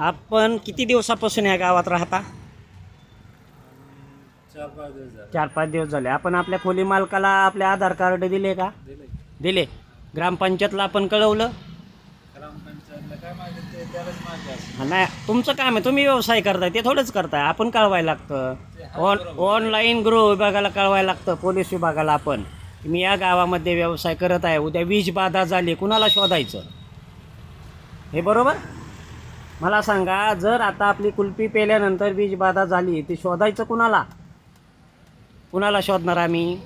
आपण किती दिवसापासून या गावात राहता? चार पाच दिवस झाले. चार पाच दिवस झाले आपण आपल्या खोली मालकाला आपले आधार कार्ड दिले का? दिले. दिले. ग्रामपंचायतला आपण कळवलं? ग्रामपंचायतला काय मागितलं ते त्यालाच मागे असं. हा, नाही तुमचं काम आहे. तुम्ही व्यवसाय करताय ते थोडंच करताय. आपण कळवायला लागतं. ऑन ऑनलाईन गृह विभागाला कळवायला लागतं पोलीस विभागाला आपण. की मी या गावामध्ये व्यवसाय करत आहे. उद्या वीज बाधा झाली कुणाला शोधायचं? हे बरोबर? मला सांगा जर आता आपली कुल्फी पेल्यानंतर बीजबाधा झाली ती शोधायचं कुणाला? कुणाला शोधणार आम्ही?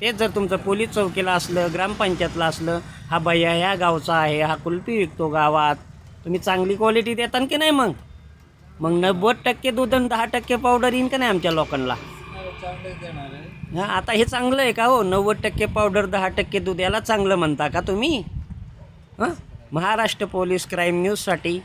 तेच जर तुमचं पोलीस चौकीला असलं ग्रामपंचायतला असलं हा भैया ह्या गावचा आहे हा कुल्फी विकतो गावात तुम्ही चांगली क्वालिटी देतान की नाही मग? मग नव्वद टक्के दूध आणि दहा टक्के पावडर येईन का नाही आमच्या लोकांना? हां हा आता हे चांगलं आहे का हो? नव्वद टक्के पावडर दहा टक्के दूध याला चांगलं म्हणता का तुम्ही? हां? महाराष्ट्र पोलीस क्राईम न्यूजसाठी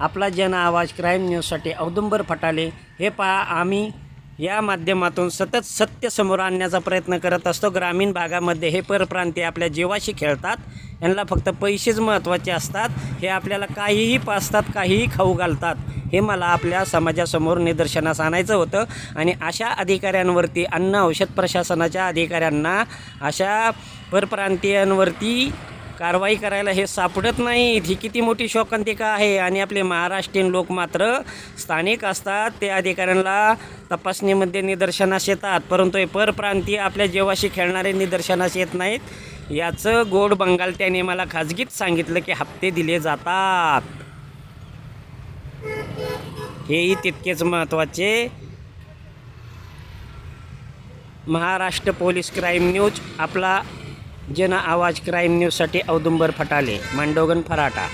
आपला जन आवाज क्राईम न्यूजसाठी औदुंबर फटाले. हे पहा आम्ही या माध्यमातून सतत सत्य समोर आणण्याचा प्रयत्न करत असतो. ग्रामीण भागामध्ये हे परप्रांतीय आपल्या जीवाशी खेळतात. यांना फक्त पैसेच महत्त्वाचे असतात. हे आपल्याला काहीही पाचतात काहीही खाऊ घालतात. हे मला आपल्या समाजासमोर निदर्शनास आणायचं होतं. आणि अशा अधिकाऱ्यांवरती अन्न औषध प्रशासनाच्या अधिकाऱ्यांना अशा परप्रांतीयांवरती कारवाई करायला हे सापडत नाहीत. ही किती मोठी शोकांतिका आहे आणि आपले महाराष्ट्रीयन लोक मात्र स्थानिक असतात. ते अधिकाऱ्यांना तपासणीमध्ये निदर्शनास येतात. परंतु हे परप्रांतीय आपल्या जेवाशी खेळणारे निदर्शनास येत नाहीत. याचं गोड बंगाल त्याने मला खाजगीत सांगितलं की हप्ते दिले जातात. हेही तितकेच महत्त्वाचे. महाराष्ट्र पोलीस क्राईम न्यूज आपला जन आवाज क्राईम न्यूजसाठी औदुंबर फटाले मांडोगन फराटा